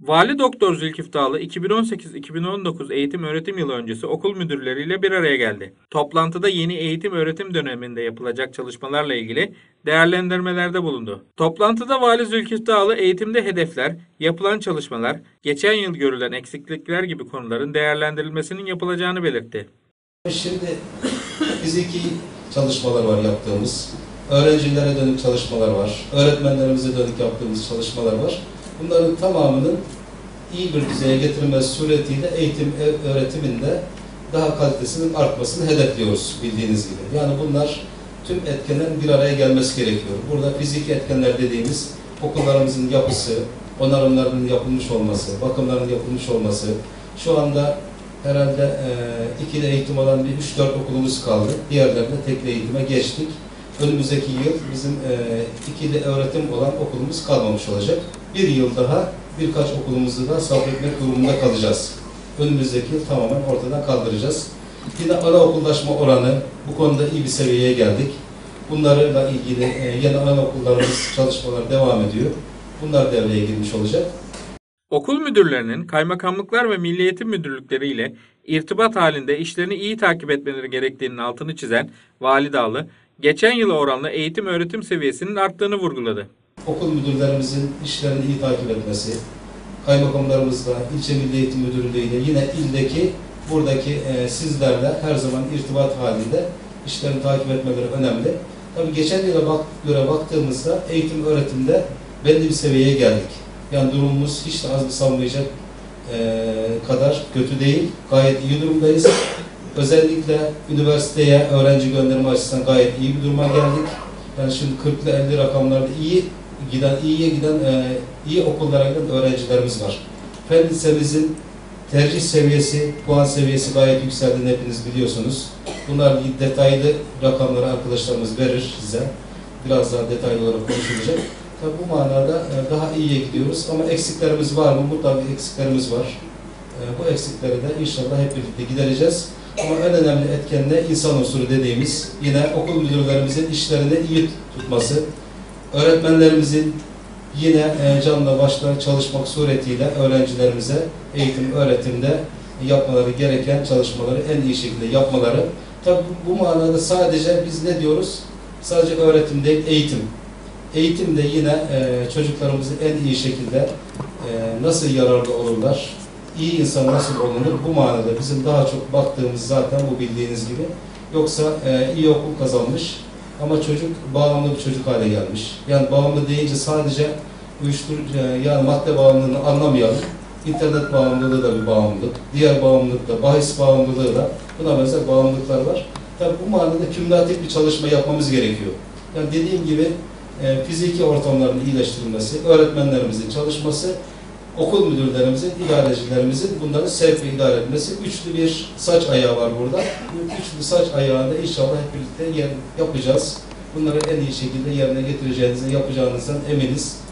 Vali Doktor Zülkif Dağlı 2018-2019 eğitim öğretim yılı öncesi okul müdürleriyle bir araya geldi. Toplantıda yeni eğitim öğretim döneminde yapılacak çalışmalarla ilgili değerlendirmelerde bulundu. Toplantıda Vali Zülkif Dağlı eğitimde hedefler, yapılan çalışmalar, geçen yıl görülen eksiklikler gibi konuların değerlendirilmesinin yapılacağını belirtti. Şimdi fiziki çalışmalar var yaptığımız, öğrencilere dönük çalışmalar var, öğretmenlerimize dönük yaptığımız çalışmalar var. Bunların tamamının iyi bir düzeye getirilmesi suretiyle eğitim e- öğretiminde daha kalitesinin artmasını hedefliyoruz bildiğiniz gibi. Yani bunlar tüm etkenlerin bir araya gelmesi gerekiyor. Burada fiziki etkenler dediğimiz okullarımızın yapısı, onarımlarının yapılmış olması, bakımların yapılmış olması, şu anda herhalde e, ikili eğitim olan bir 3-4 okulumuz kaldı. Diğerlerinde tekli eğitime geçtik. Önümüzdeki yıl bizim e, ikili öğretim olan okulumuz kalmamış olacak. Bir yıl daha birkaç okulumuzu da sabretmek durumunda kalacağız. Önümüzdeki yıl tamamen ortadan kaldıracağız. Yine anaokullaşma oranı bu konuda iyi bir seviyeye geldik. Bunlarla ilgili e, yeni anaokullarımız çalışmalar devam ediyor. Bunlar devreye girmiş olacak. Okul müdürlerinin kaymakamlıklar ve milli eğitim müdürlükleri irtibat halinde işlerini iyi takip etmeleri gerektiğinin altını çizen Vali Dağlı, geçen yıla oranla eğitim öğretim seviyesinin arttığını vurguladı. okul müdürlerimizin işlerini iyi takip etmesi, kaymakamlarımızla, ilçe milli eğitim müdürlüğüyle yine ildeki buradaki e, sizlerle her zaman irtibat halinde işlerini takip etmeleri önemli. Tabii geçen yıla bak, göre baktığımızda eğitim öğretimde belli bir seviyeye geldik. Yani durumumuz hiç de az bir sanmayacak e, kadar kötü değil. Gayet iyi durumdayız. Özellikle üniversiteye öğrenci gönderme açısından gayet iyi bir duruma geldik. Yani şimdi 40 ile 50 rakamlarda iyi giden, iyiye giden, e, iyi okullara giden öğrencilerimiz var. Fen lisemizin tercih seviyesi, puan seviyesi gayet yükseldiğini hepiniz biliyorsunuz. Bunlar detaylı rakamları arkadaşlarımız verir size. Biraz daha detaylı olarak konuşulacak. Tabii bu manada e, daha iyiye gidiyoruz ama eksiklerimiz var mı? Mutlaka eksiklerimiz var. E, Bu eksikleri de inşallah hep birlikte gidereceğiz. Ama en önemli etken de insan unsuru dediğimiz yine okul müdürlerimizin işlerini iyi tutması, öğretmenlerimizin yine e, canla başla çalışmak suretiyle öğrencilerimize eğitim, öğretimde yapmaları gereken çalışmaları en iyi şekilde yapmaları. Tabi bu manada sadece biz ne diyoruz? Sadece öğretim değil, eğitim. Eğitimde yine e, çocuklarımızı en iyi şekilde e, nasıl yararlı olurlar, iyi insan nasıl olunur bu manada bizim daha çok baktığımız zaten bu bildiğiniz gibi. Yoksa e, iyi okul kazanmış ama çocuk bağımlı bir çocuk hale gelmiş. Yani bağımlı deyince sadece uyuşturucu e, yani madde bağımlılığını anlamayalım. İnternet bağımlılığı da bir bağımlılık. Diğer bağımlılık da, bahis bağımlılığı da buna benzer bağımlılıklar var. Tabi bu manada kümülatif bir çalışma yapmamız gerekiyor. Yani dediğim gibi e, fiziki ortamların iyileştirilmesi, öğretmenlerimizin çalışması, okul müdürlerimizin, idarecilerimizin bunları sevk idare etmesi. Üçlü bir saç ayağı var burada. Bu üçlü saç ayağını inşallah hep birlikte yer, yapacağız. Bunları en iyi şekilde yerine getireceğinize, yapacağınızdan eminiz.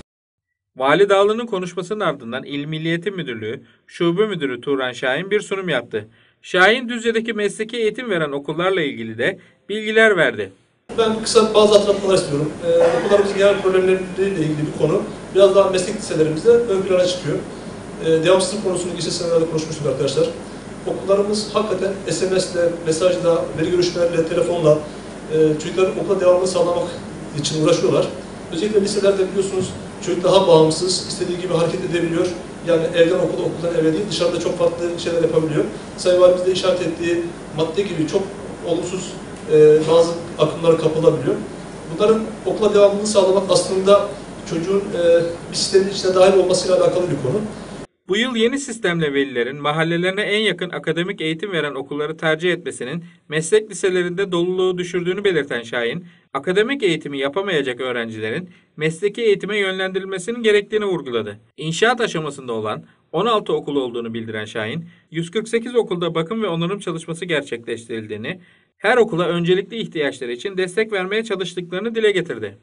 Vali Dağlı'nın konuşmasının ardından İl Milli Eğitim Müdürlüğü Şube Müdürü Turan Şahin bir sunum yaptı. Şahin Düzce'deki mesleki eğitim veren okullarla ilgili de bilgiler verdi. Ben kısa bazı hatırlatmalar istiyorum. Ee, okullarımızın genel problemleriyle ilgili bir konu biraz daha meslek liselerimizde ön plana çıkıyor. Ee, devamsızlık konusunu geçen senelerde konuşmuştuk arkadaşlar. Okullarımız hakikaten SMS'le, mesajla, veri görüşmelerle, telefonla e, çocukların okula devamını sağlamak için uğraşıyorlar. Özellikle liselerde biliyorsunuz çocuk daha bağımsız, istediği gibi hareket edebiliyor. Yani evden okula, okuldan eve değil, dışarıda çok farklı şeyler yapabiliyor. Sayın Valimizde işaret ettiği madde gibi çok olumsuz e, bazı akımlara kapılabiliyor. Bunların okula devamlılığını sağlamak aslında çocuğun e, bir sistemin içine dahil olmasıyla alakalı bir konu. Bu yıl yeni sistemle velilerin mahallelerine en yakın akademik eğitim veren okulları tercih etmesinin meslek liselerinde doluluğu düşürdüğünü belirten Şahin, akademik eğitimi yapamayacak öğrencilerin mesleki eğitime yönlendirilmesinin gerektiğini vurguladı. İnşaat aşamasında olan 16 okul olduğunu bildiren Şahin, 148 okulda bakım ve onarım çalışması gerçekleştirildiğini, her okula öncelikli ihtiyaçları için destek vermeye çalıştıklarını dile getirdi.